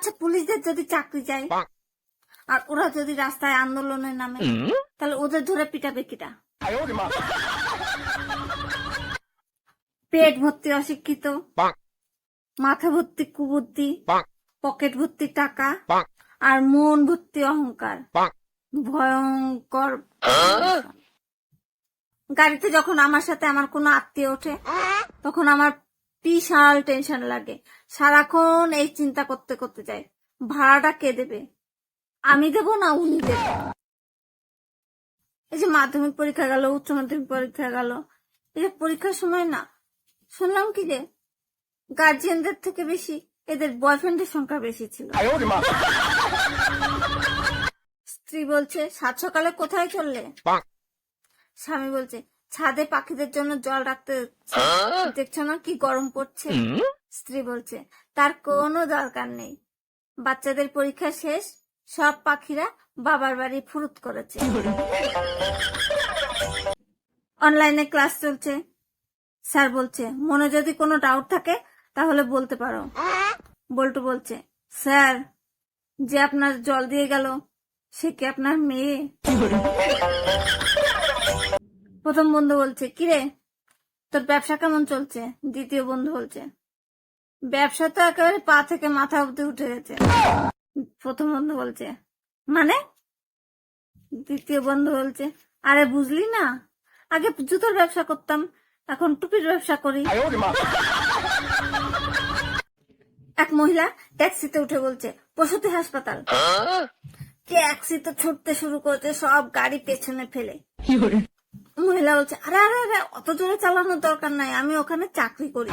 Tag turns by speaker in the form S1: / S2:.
S1: আচ্ছা পুলিশদের যদি চাকরি যায় আর ওরা যদি রাস্তায় আন্দোলনের নামে তাহলে ওদের ধরে পিটাবে কিটা? পেট ভর্তি অশিক্ষিত মাথা ভর্তি কুবুদ্ধি পকেট ভর্তি টাকা আর মন ভর্তি অহংকার। ভয়ঙ্কর গাড়িতে যখন আমার সাথে আমার কোনো আত্মীয় ওঠে তখন আমার বিশাল টেনশন লাগে। সারাক্ষণ এই চিন্তা করতে করতে যাই ভাড়াটা কে দেবে? আমি দেব না উনি দেবে? এই যে মাধ্যমিক পরীক্ষা গেল উচ্চ মাধ্যমিক পরীক্ষা গেল। এই যে পরীক্ষার সময় না শুনলাম কি যে গার্জিয়ানদের থেকে বেশি এদের বয়ফ্রেন্ডের সংখ্যা বেশি ছিল। স্ত্রী বলছে সাত সকালে কোথায় চললে? স্বামী বলছে ছাদে পাখিদের জন্য জল রাখতে দেখছ না কি গরম পড়ছে? স্ত্রী বলছে তার কোনো দরকার নেই। বাচ্চাদের পরীক্ষা শেষ সব পাখিরা বাবার বাড়ি ফুরুত করেছে। অনলাইনে ক্লাস চলছে। স্যার বলছে মনে যদি কোনো ডাউট থাকে তাহলে বলতে পারো। বল্টু বলছে স্যার যে আপনার জল দিয়ে গেল সে কি আপনার মেয়ে? প্রথম বন্ধু বলছে কিরে তোর ব্যবসা কেমন চলছে? দ্বিতীয় বন্ধু বলছে ব্যবসা তো একেবারে পা থেকে মাথা অব্দি উঠে গেছে। প্রথম বন্ধু বলছে মানে? দ্বিতীয় বন্ধু বলছে আরে বুঝলি না আগে জুতোর ব্যবসা করতাম এখন টুপির ব্যবসা করি। এক মহিলা ট্যাক্সিতে উঠে বলছে প্রসূতি হাসপাতাল। ট্যাক্সিতে ছুটতে শুরু করেছে সব গাড়ি পেছনে ফেলে। মহিলা বলছে আরে আরে আরে অত জোরে চালানোর দরকার নাই আমি ওখানে চাকরি করি।